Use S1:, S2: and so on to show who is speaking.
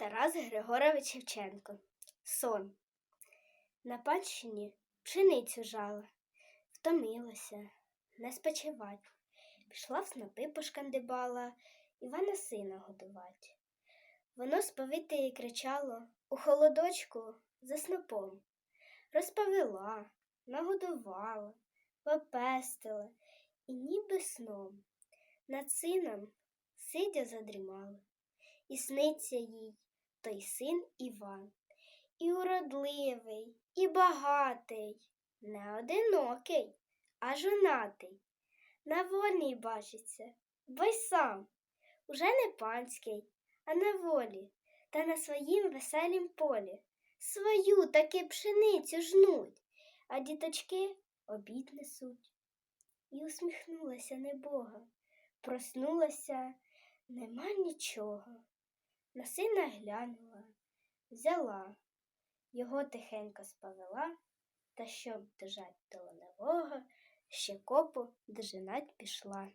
S1: Тарас Григорович Шевченко. Сон. На панщині пшеницю жала, втомилася, не спочивать. Пішла в снопи пошкандибала, Івана сина годувать. Воно сповите їй кричало у холодочку за снопом. Розповіла, нагодувала, попестила і ніби сном. Над сином сидя задрімала. І сниться їй той син Іван, і уродливий, і багатий, не одинокий, а жонатий. На вольній бачиться, бо й сам уже не панський, а на волі, та на своїм веселім полі. Свою таки пшеницю жнуть, а діточки обід несуть. І усміхнулася небога, проснулася, нема нічого. На сина глянула, взяла, його тихенько сповела, та щоб дожать до ланевого, ще копу дожинать пішла.